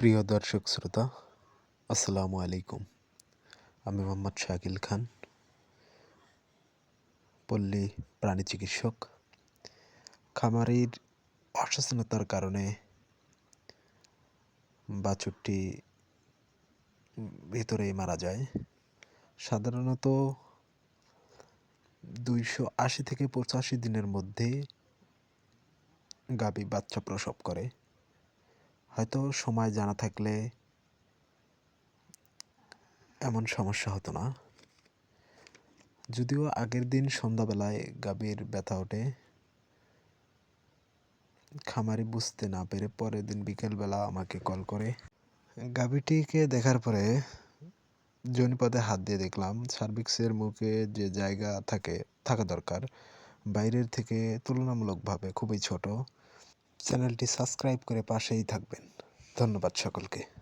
প্রিয় দর্শক শ্রোতা, আসসালামু আলাইকুম। আমি মোহাম্মদ শাকিল খান, পল্লী প্রাণী চিকিৎসক। খামারির অসচেতনতার কারণে বাছুরটি ভিতরেই মারা যায়। সাধারণত দুইশো আশি থেকে পঁচাশি দিনের মধ্যে গাভী বাচ্চা প্রসব করে। হয়তো সময় জানা থাকলে এমন সমস্যা হতো না। যদিও আগের দিন সন্ধ্যাবেলায় গাভীর ব্যথা ওঠে। খামারি বুঝতে না পেরে পরের দিন বিকেলবেলা আমাকে কল করে। গাভীটিকে দেখার পরে জনিপদে হাত দিয়ে দেখলাম, সার্ভিক্সের মুখে যে জায়গা থাকে, থাকা দরকার। বাইরের থেকে তুলনামূলকভাবে খুবই ছোট। চ্যানেলটি সাবস্ক্রাইব করে পাশেই থাকবেন। ধন্যবাদ সকলকে।